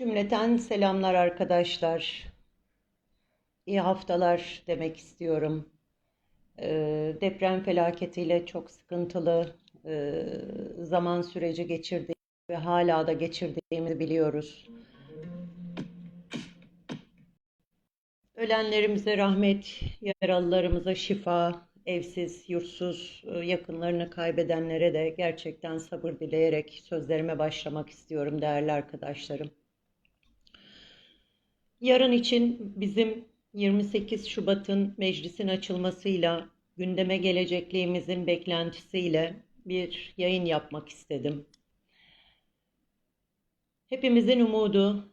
Cümleten selamlar arkadaşlar. İyi haftalar demek istiyorum. Ee, deprem felaketiyle çok sıkıntılı e, zaman süreci geçirdik ve hala da geçirdiğimizi biliyoruz. Ölenlerimize rahmet, yaralılarımıza şifa, evsiz, yurtsuz, e, yakınlarını kaybedenlere de gerçekten sabır dileyerek sözlerime başlamak istiyorum değerli arkadaşlarım. Yarın için bizim 28 Şubat'ın meclisin açılmasıyla gündeme gelecekliğimizin beklentisiyle bir yayın yapmak istedim. Hepimizin umudu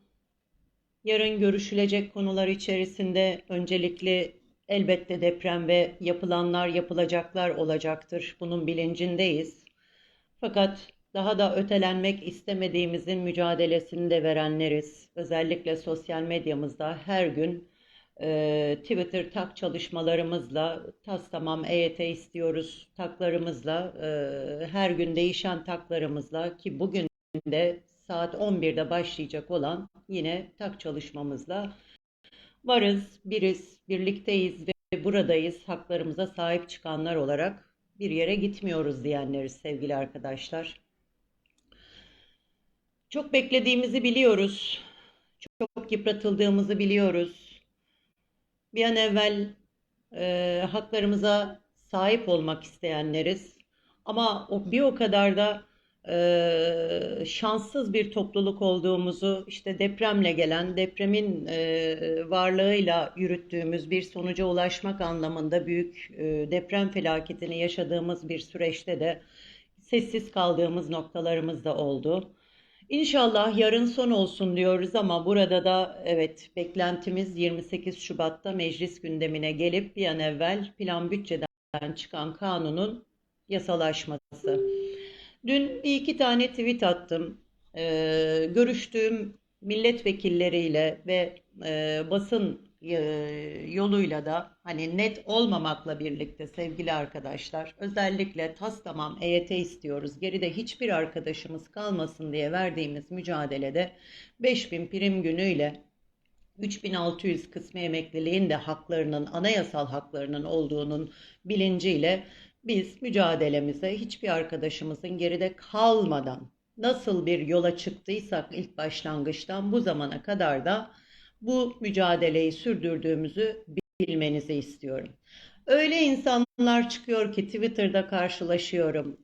yarın görüşülecek konular içerisinde öncelikli elbette deprem ve yapılanlar yapılacaklar olacaktır. Bunun bilincindeyiz. Fakat daha da ötelenmek istemediğimizin mücadelesini de verenleriz. Özellikle sosyal medyamızda her gün e, Twitter tak çalışmalarımızla, tas tamam EYT istiyoruz taklarımızla, e, her gün değişen taklarımızla ki bugün de saat 11'de başlayacak olan yine tak çalışmamızla varız, biriz, birlikteyiz ve buradayız. Haklarımıza sahip çıkanlar olarak bir yere gitmiyoruz diyenleriz sevgili arkadaşlar. Çok beklediğimizi biliyoruz. Çok yıpratıldığımızı biliyoruz. Bir an evvel e, haklarımıza sahip olmak isteyenleriz. Ama bir o kadar da e, şanssız bir topluluk olduğumuzu işte depremle gelen, depremin e, varlığıyla yürüttüğümüz bir sonuca ulaşmak anlamında büyük e, deprem felaketini yaşadığımız bir süreçte de sessiz kaldığımız noktalarımız da oldu. İnşallah yarın son olsun diyoruz ama burada da evet beklentimiz 28 Şubat'ta meclis gündemine gelip bir an evvel plan bütçeden çıkan kanunun yasalaşması. Dün bir iki tane tweet attım. Ee, görüştüğüm milletvekilleriyle ve e, basın yoluyla da hani net olmamakla birlikte sevgili arkadaşlar özellikle tas tamam EYT istiyoruz geride hiçbir arkadaşımız kalmasın diye verdiğimiz mücadelede 5000 prim günüyle 3600 kısmi emekliliğin de haklarının anayasal haklarının olduğunun bilinciyle biz mücadelemize hiçbir arkadaşımızın geride kalmadan nasıl bir yola çıktıysak ilk başlangıçtan bu zamana kadar da bu mücadeleyi sürdürdüğümüzü bilmenizi istiyorum. Öyle insanlar çıkıyor ki Twitter'da karşılaşıyorum.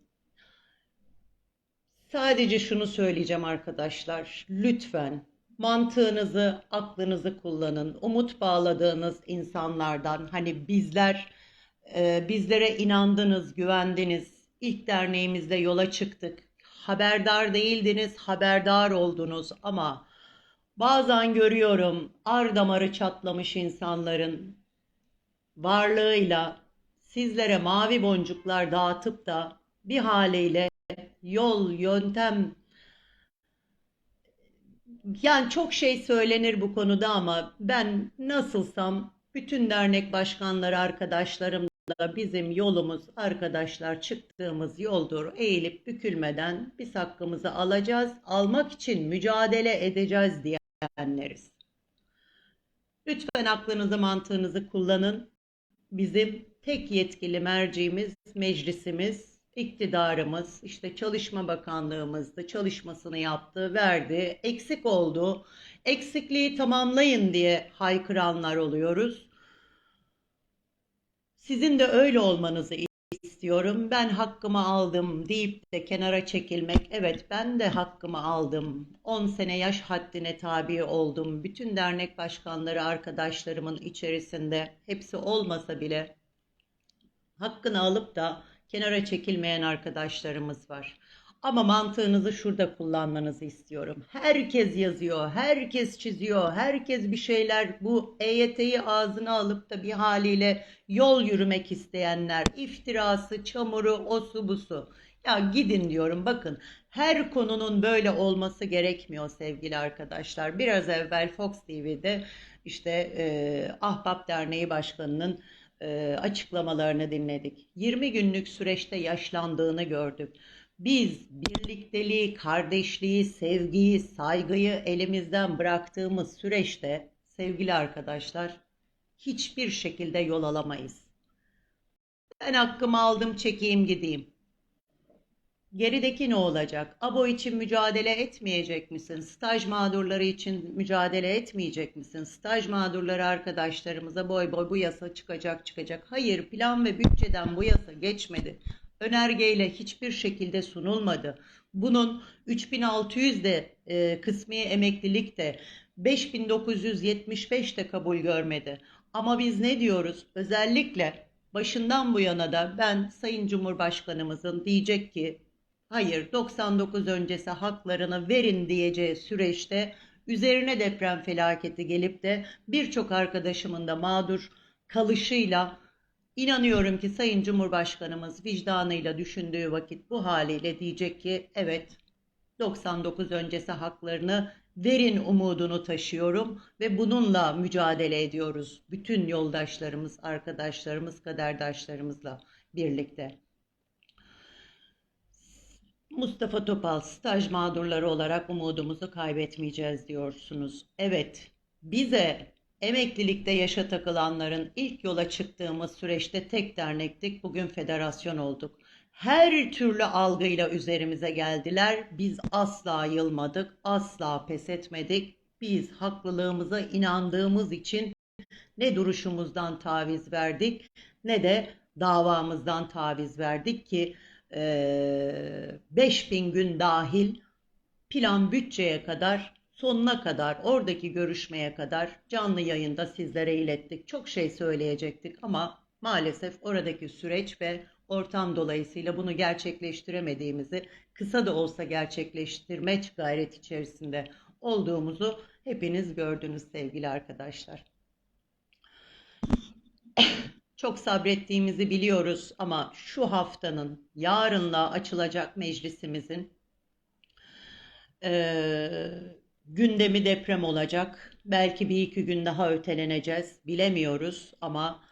Sadece şunu söyleyeceğim arkadaşlar. Lütfen mantığınızı, aklınızı kullanın. Umut bağladığınız insanlardan hani bizler e, bizlere inandınız, güvendiniz. İlk derneğimizde yola çıktık. Haberdar değildiniz, haberdar oldunuz ama Bazen görüyorum ar damarı çatlamış insanların varlığıyla sizlere mavi boncuklar dağıtıp da bir haliyle yol, yöntem yani çok şey söylenir bu konuda ama ben nasılsam bütün dernek başkanları arkadaşlarım da bizim yolumuz arkadaşlar çıktığımız yoldur. Eğilip bükülmeden biz hakkımızı alacağız. Almak için mücadele edeceğiz diye diyenleriz. Lütfen aklınızı mantığınızı kullanın. Bizim tek yetkili merciğimiz meclisimiz, iktidarımız, işte Çalışma Bakanlığımızdı, çalışmasını yaptı, verdi, eksik oldu. Eksikliği tamamlayın diye haykıranlar oluyoruz. Sizin de öyle olmanızı istiyorum. Ben hakkımı aldım deyip de kenara çekilmek. Evet ben de hakkımı aldım. 10 sene yaş haddine tabi oldum. Bütün dernek başkanları arkadaşlarımın içerisinde hepsi olmasa bile hakkını alıp da kenara çekilmeyen arkadaşlarımız var. Ama mantığınızı şurada kullanmanızı istiyorum. Herkes yazıyor, herkes çiziyor, herkes bir şeyler bu EYT'yi ağzına alıp da bir haliyle yol yürümek isteyenler, iftirası, çamuru, osu busu. Ya gidin diyorum bakın her konunun böyle olması gerekmiyor sevgili arkadaşlar. Biraz evvel Fox TV'de işte e, Ahbap Derneği Başkanı'nın e, açıklamalarını dinledik. 20 günlük süreçte yaşlandığını gördük. Biz birlikteliği, kardeşliği, sevgiyi, saygıyı elimizden bıraktığımız süreçte sevgili arkadaşlar hiçbir şekilde yol alamayız. Ben hakkımı aldım, çekeyim gideyim. Gerideki ne olacak? ABO için mücadele etmeyecek misin? Staj mağdurları için mücadele etmeyecek misin? Staj mağdurları arkadaşlarımıza boy boy bu yasa çıkacak çıkacak. Hayır, plan ve bütçeden bu yasa geçmedi. Önergeyle hiçbir şekilde sunulmadı. Bunun 3600 de e, kısmi emeklilik de 5975 de kabul görmedi. Ama biz ne diyoruz? Özellikle başından bu yana da ben Sayın Cumhurbaşkanımızın diyecek ki hayır 99 öncesi haklarını verin diyeceği süreçte üzerine deprem felaketi gelip de birçok arkadaşımın da mağdur kalışıyla inanıyorum ki Sayın Cumhurbaşkanımız vicdanıyla düşündüğü vakit bu haliyle diyecek ki evet 99 öncesi haklarını verin umudunu taşıyorum ve bununla mücadele ediyoruz. Bütün yoldaşlarımız, arkadaşlarımız, kaderdaşlarımızla birlikte. Mustafa Topal, staj mağdurları olarak umudumuzu kaybetmeyeceğiz diyorsunuz. Evet, bize emeklilikte yaşa takılanların ilk yola çıktığımız süreçte tek dernektik, bugün federasyon olduk. Her türlü algıyla üzerimize geldiler. Biz asla yılmadık, asla pes etmedik. Biz haklılığımıza inandığımız için ne duruşumuzdan taviz verdik ne de davamızdan taviz verdik ki e, 5000 gün dahil plan bütçeye kadar sonuna kadar oradaki görüşmeye kadar canlı yayında sizlere ilettik. Çok şey söyleyecektik ama maalesef oradaki süreç ve ortam dolayısıyla bunu gerçekleştiremediğimizi kısa da olsa gerçekleştirme gayret içerisinde olduğumuzu hepiniz gördünüz sevgili arkadaşlar. Çok sabrettiğimizi biliyoruz ama şu haftanın yarınla açılacak meclisimizin e, gündemi deprem olacak. Belki bir iki gün daha öteleneceğiz. Bilemiyoruz ama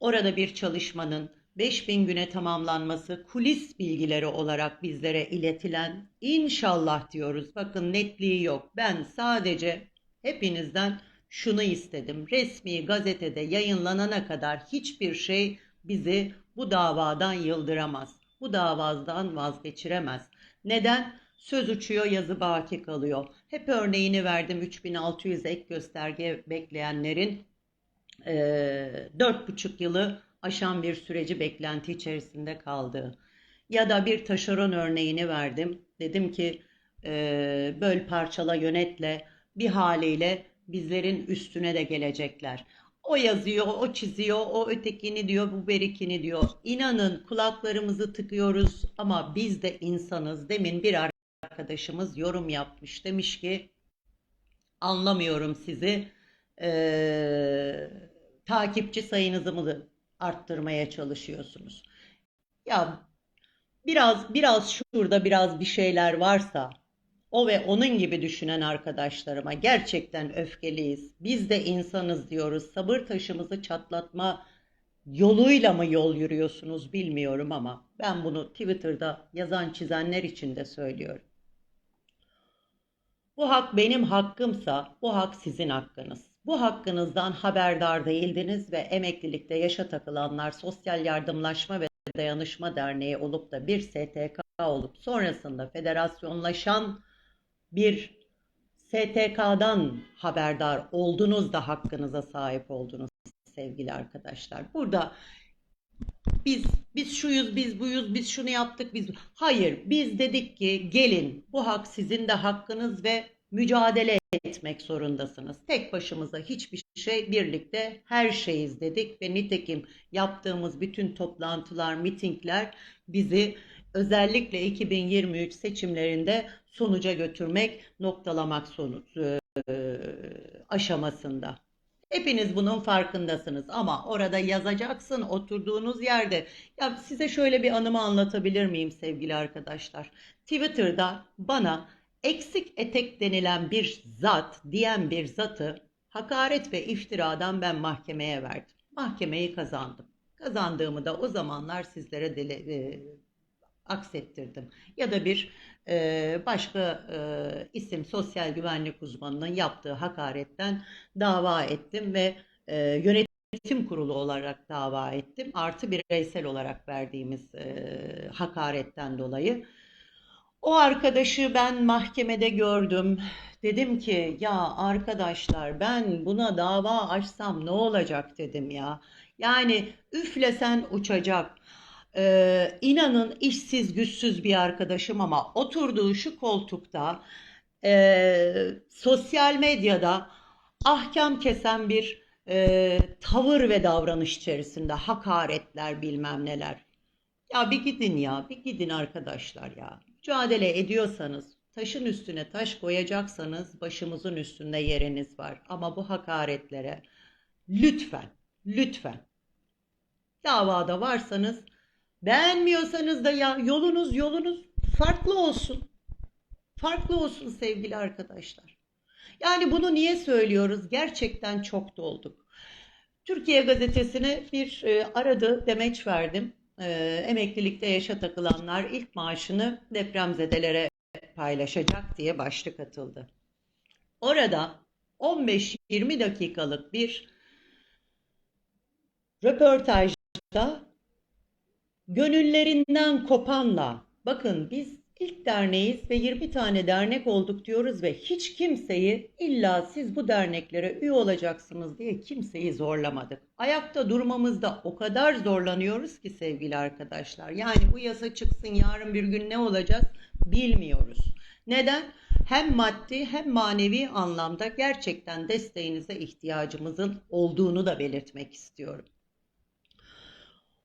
orada bir çalışmanın 5000 güne tamamlanması kulis bilgileri olarak bizlere iletilen inşallah diyoruz. Bakın netliği yok. Ben sadece hepinizden şunu istedim. Resmi gazetede yayınlanana kadar hiçbir şey bizi bu davadan yıldıramaz. Bu davadan vazgeçiremez. Neden? Söz uçuyor, yazı baki kalıyor. Hep örneğini verdim 3600 ek gösterge bekleyenlerin e, 4,5 yılı aşan bir süreci beklenti içerisinde kaldığı. Ya da bir taşeron örneğini verdim. Dedim ki e, böl parçala yönetle bir haliyle bizlerin üstüne de gelecekler. O yazıyor, o çiziyor, o ötekini diyor, bu berikini diyor. İnanın kulaklarımızı tıkıyoruz ama biz de insanız. Demin bir arkadaşımız yorum yapmış. Demiş ki anlamıyorum sizi. Ee, takipçi sayınızı mı arttırmaya çalışıyorsunuz? Ya biraz biraz şurada biraz bir şeyler varsa o ve onun gibi düşünen arkadaşlarıma gerçekten öfkeliyiz. Biz de insanız diyoruz. Sabır taşımızı çatlatma yoluyla mı yol yürüyorsunuz bilmiyorum ama ben bunu Twitter'da yazan çizenler için de söylüyorum. Bu hak benim hakkımsa bu hak sizin hakkınız. Bu hakkınızdan haberdar değildiniz ve emeklilikte yaşa takılanlar Sosyal Yardımlaşma ve Dayanışma Derneği olup da bir STK olup sonrasında federasyonlaşan bir STK'dan haberdar oldunuz da hakkınıza sahip oldunuz sevgili arkadaşlar. Burada biz biz şuyuz, biz buyuz, biz şunu yaptık, biz hayır biz dedik ki gelin bu hak sizin de hakkınız ve mücadele etmek zorundasınız. Tek başımıza hiçbir şey birlikte her şeyiz dedik ve nitekim yaptığımız bütün toplantılar, mitingler bizi özellikle 2023 seçimlerinde sonuca götürmek, noktalamak sonuç e, aşamasında. Hepiniz bunun farkındasınız ama orada yazacaksın oturduğunuz yerde. Ya size şöyle bir anımı anlatabilir miyim sevgili arkadaşlar? Twitter'da bana eksik etek denilen bir zat diyen bir zatı hakaret ve iftiradan ben mahkemeye verdim. Mahkemeyi kazandım. Kazandığımı da o zamanlar sizlere dile, e, aksettirdim. Ya da bir e, başka e, isim sosyal güvenlik uzmanının yaptığı hakaretten dava ettim ve e, yönetim kurulu olarak dava ettim. Artı bireysel olarak verdiğimiz e, hakaretten dolayı. O arkadaşı ben mahkemede gördüm. Dedim ki ya arkadaşlar ben buna dava açsam ne olacak dedim ya. Yani üflesen uçacak. Ee, inanın işsiz güçsüz bir arkadaşım ama oturduğu şu koltukta e, sosyal medyada ahkam kesen bir e, tavır ve davranış içerisinde hakaretler bilmem neler. Ya bir gidin ya, bir gidin arkadaşlar ya. Mücadele ediyorsanız, taşın üstüne taş koyacaksanız başımızın üstünde yeriniz var. Ama bu hakaretlere lütfen, lütfen davada varsanız beğenmiyorsanız da ya yolunuz yolunuz farklı olsun. Farklı olsun sevgili arkadaşlar. Yani bunu niye söylüyoruz? Gerçekten çok dolduk. Türkiye Gazetesi'ne bir e, aradı, demeç verdim. E, emeklilikte yaşa takılanlar ilk maaşını depremzedelere paylaşacak diye başlık atıldı. Orada 15-20 dakikalık bir röportajda gönüllerinden kopanla bakın biz ilk derneğiz ve 20 tane dernek olduk diyoruz ve hiç kimseyi illa siz bu derneklere üye olacaksınız diye kimseyi zorlamadık. Ayakta durmamızda o kadar zorlanıyoruz ki sevgili arkadaşlar. Yani bu yasa çıksın yarın bir gün ne olacağız bilmiyoruz. Neden? Hem maddi hem manevi anlamda gerçekten desteğinize ihtiyacımızın olduğunu da belirtmek istiyorum.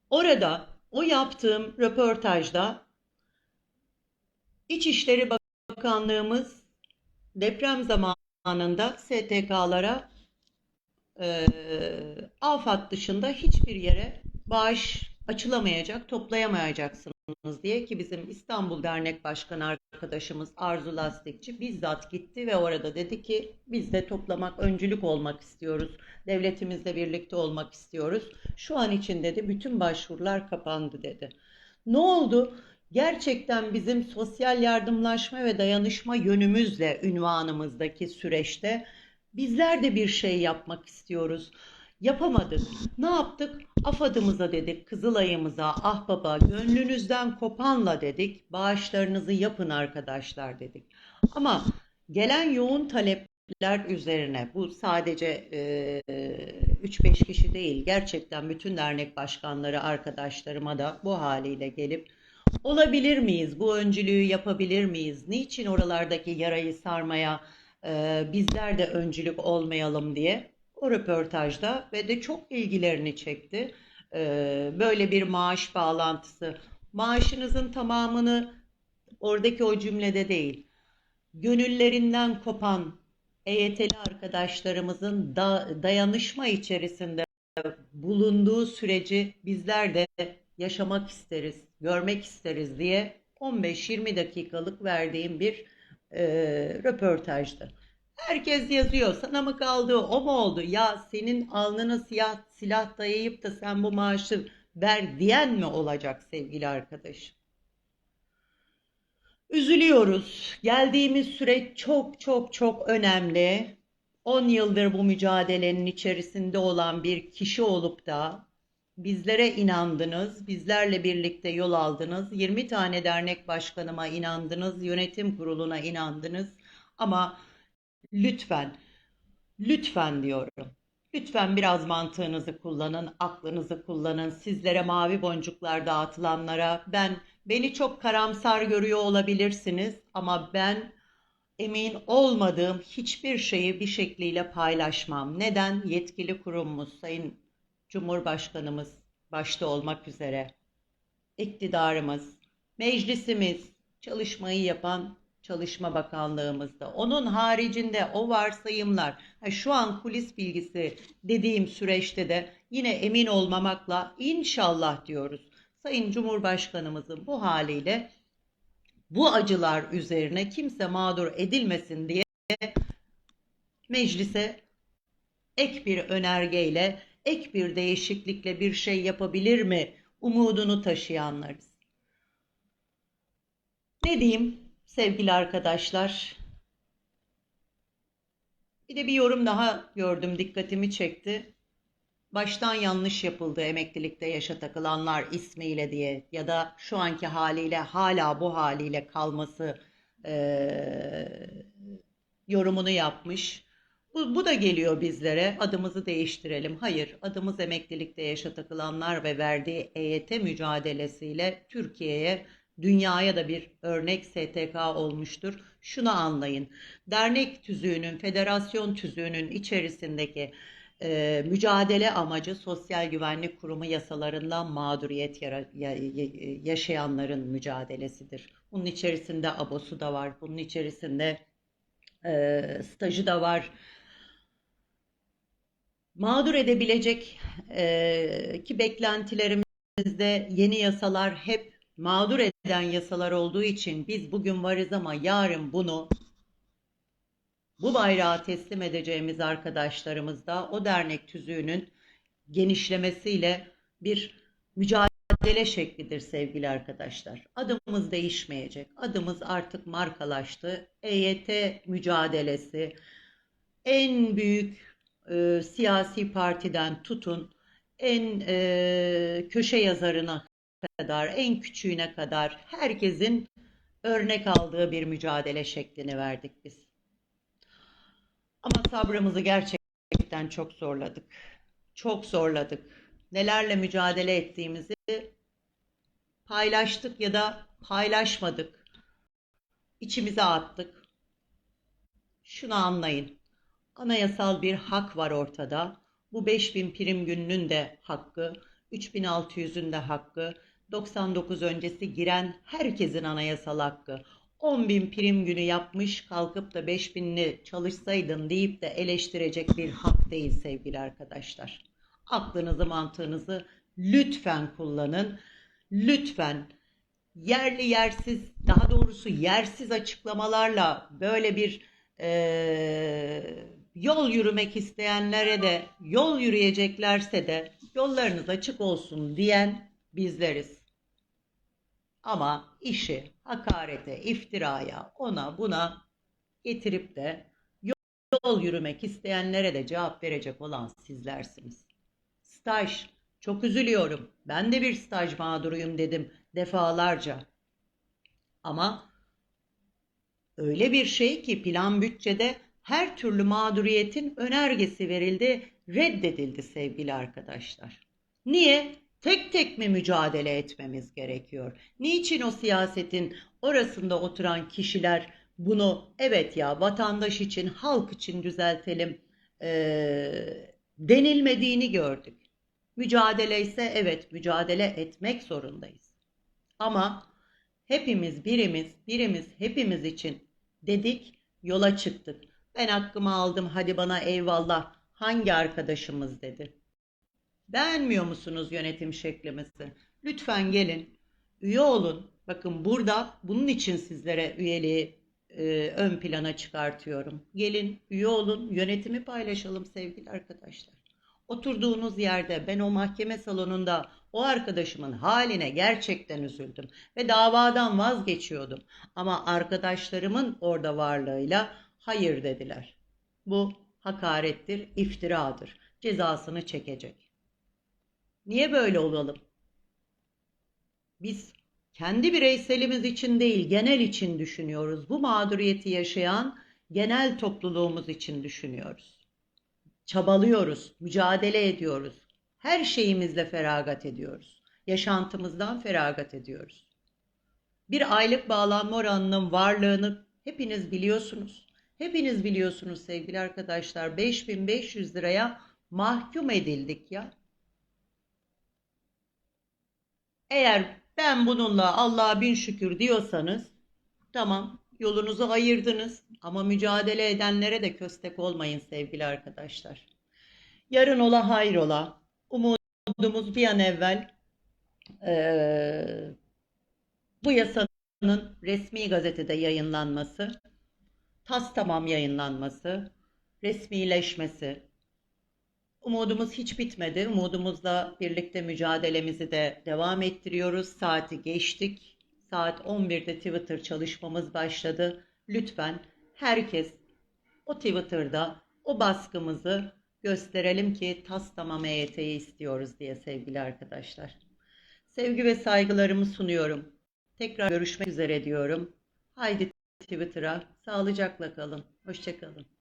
Orada o yaptığım röportajda İçişleri Bakanlığımız deprem zamanında STK'lara e, afat dışında hiçbir yere bağış açılamayacak, toplayamayacaksınız diye ki bizim İstanbul Dernek Başkanı arkadaşımız Arzu Lastikçi bizzat gitti ve orada dedi ki biz de toplamak, öncülük olmak istiyoruz. Devletimizle birlikte olmak istiyoruz. Şu an için dedi bütün başvurular kapandı dedi. Ne oldu? Gerçekten bizim sosyal yardımlaşma ve dayanışma yönümüzle ünvanımızdaki süreçte bizler de bir şey yapmak istiyoruz. Yapamadık. Ne yaptık? AFAD'ımıza dedik, Kızılay'ımıza, ah baba gönlünüzden kopanla dedik, bağışlarınızı yapın arkadaşlar dedik. Ama gelen yoğun talepler üzerine bu sadece e, 3-5 kişi değil, gerçekten bütün dernek başkanları arkadaşlarıma da bu haliyle gelip olabilir miyiz? Bu öncülüğü yapabilir miyiz? Niçin oralardaki yarayı sarmaya e, bizler de öncülük olmayalım diye o röportajda ve de çok ilgilerini çekti. E, böyle bir maaş bağlantısı. Maaşınızın tamamını oradaki o cümlede değil, gönüllerinden kopan EYT'li arkadaşlarımızın da, dayanışma içerisinde bulunduğu süreci bizler de yaşamak isteriz, görmek isteriz diye 15-20 dakikalık verdiğim bir e, röportajdı. Herkes yazıyor sana mı kaldı o mu oldu ya senin alnına siyah silah dayayıp da sen bu maaşı ver diyen mi olacak sevgili arkadaşım? Üzülüyoruz. Geldiğimiz süreç çok çok çok önemli. 10 yıldır bu mücadelenin içerisinde olan bir kişi olup da bizlere inandınız, bizlerle birlikte yol aldınız. 20 tane dernek başkanıma inandınız, yönetim kuruluna inandınız. Ama lütfen, lütfen diyorum. Lütfen biraz mantığınızı kullanın, aklınızı kullanın. Sizlere mavi boncuklar dağıtılanlara ben beni çok karamsar görüyor olabilirsiniz ama ben emin olmadığım hiçbir şeyi bir şekliyle paylaşmam. Neden? Yetkili kurumumuz Sayın Cumhurbaşkanımız başta olmak üzere iktidarımız, meclisimiz, çalışmayı yapan Çalışma Bakanlığımızda. Onun haricinde o varsayımlar, şu an kulis bilgisi dediğim süreçte de yine emin olmamakla inşallah diyoruz. Sayın Cumhurbaşkanımızın bu haliyle bu acılar üzerine kimse mağdur edilmesin diye meclise ek bir önergeyle ek bir değişiklikle bir şey yapabilir mi umudunu taşıyanlarız. Ne diyeyim sevgili arkadaşlar? Bir de bir yorum daha gördüm, dikkatimi çekti. Baştan yanlış yapıldı emeklilikte yaşa takılanlar ismiyle diye ya da şu anki haliyle hala bu haliyle kalması eee, yorumunu yapmış. Bu, bu da geliyor bizlere. Adımızı değiştirelim. Hayır, adımız emeklilikte yaşa takılanlar ve verdiği EYT mücadelesiyle Türkiye'ye, dünyaya da bir örnek STK olmuştur. Şunu anlayın. Dernek tüzüğünün, federasyon tüzüğünün içerisindeki e, mücadele amacı Sosyal Güvenlik Kurumu yasalarından mağduriyet yara- ya- ya- yaşayanların mücadelesidir. Bunun içerisinde ABOS'u da var, bunun içerisinde e, stajı da var. Mağdur edebilecek e, ki beklentilerimizde yeni yasalar hep mağdur eden yasalar olduğu için biz bugün varız ama yarın bunu bu bayrağı teslim edeceğimiz arkadaşlarımız da o dernek tüzüğünün genişlemesiyle bir mücadele şeklidir sevgili arkadaşlar. Adımız değişmeyecek. Adımız artık markalaştı. EYT mücadelesi en büyük e, siyasi partiden tutun en e, köşe yazarına kadar, en küçüğüne kadar herkesin örnek aldığı bir mücadele şeklini verdik biz. Ama sabrımızı gerçekten çok zorladık. Çok zorladık. Nelerle mücadele ettiğimizi paylaştık ya da paylaşmadık. İçimize attık. Şunu anlayın. Anayasal bir hak var ortada. Bu 5000 prim gününün de hakkı, 3600'ün de hakkı, 99 öncesi giren herkesin anayasal hakkı. 10.000 prim günü yapmış kalkıp da 5000'li çalışsaydın deyip de eleştirecek bir hak değil sevgili arkadaşlar. Aklınızı mantığınızı lütfen kullanın. Lütfen yerli yersiz daha doğrusu yersiz açıklamalarla böyle bir eee, yol yürümek isteyenlere de yol yürüyeceklerse de yollarınız açık olsun diyen bizleriz. Ama işi hakarete, iftiraya, ona buna getirip de yol yürümek isteyenlere de cevap verecek olan sizlersiniz. Staj, çok üzülüyorum. Ben de bir staj mağduruyum dedim defalarca. Ama öyle bir şey ki plan bütçede her türlü mağduriyetin önergesi verildi, reddedildi sevgili arkadaşlar. Niye? Tek tek mi mücadele etmemiz gerekiyor? Niçin o siyasetin orasında oturan kişiler bunu evet ya vatandaş için, halk için düzeltelim eee, denilmediğini gördük. Mücadele ise evet mücadele etmek zorundayız. Ama hepimiz birimiz, birimiz hepimiz için dedik, yola çıktık. Ben hakkımı aldım, hadi bana eyvallah. Hangi arkadaşımız dedi. Beğenmiyor musunuz yönetim şeklimizi? Lütfen gelin, üye olun. Bakın burada bunun için sizlere üyeliği e, ön plana çıkartıyorum. Gelin, üye olun, yönetimi paylaşalım sevgili arkadaşlar. Oturduğunuz yerde ben o mahkeme salonunda o arkadaşımın haline gerçekten üzüldüm ve davadan vazgeçiyordum. Ama arkadaşlarımın orada varlığıyla hayır dediler. Bu hakarettir, iftiradır. Cezasını çekecek. Niye böyle olalım? Biz kendi bireyselimiz için değil, genel için düşünüyoruz. Bu mağduriyeti yaşayan genel topluluğumuz için düşünüyoruz. Çabalıyoruz, mücadele ediyoruz. Her şeyimizle feragat ediyoruz. Yaşantımızdan feragat ediyoruz. Bir aylık bağlanma oranının varlığını hepiniz biliyorsunuz. Hepiniz biliyorsunuz sevgili arkadaşlar. 5500 liraya mahkum edildik ya. Eğer ben bununla Allah'a bin şükür diyorsanız tamam yolunuzu ayırdınız ama mücadele edenlere de köstek olmayın sevgili arkadaşlar. Yarın ola hayrola. Umudumuz bir an evvel eee, bu yasanın resmi gazetede yayınlanması, tas tamam yayınlanması, resmileşmesi. Umudumuz hiç bitmedi. Umudumuzla birlikte mücadelemizi de devam ettiriyoruz. Saati geçtik. saat 11'de Twitter çalışmamız başladı. Lütfen herkes o Twitter'da o baskımızı gösterelim ki tas tamam EYT'yi istiyoruz diye sevgili arkadaşlar. Sevgi ve saygılarımı sunuyorum. Tekrar görüşmek üzere diyorum. Haydi Twitter'a sağlıcakla kalın. Hoşçakalın.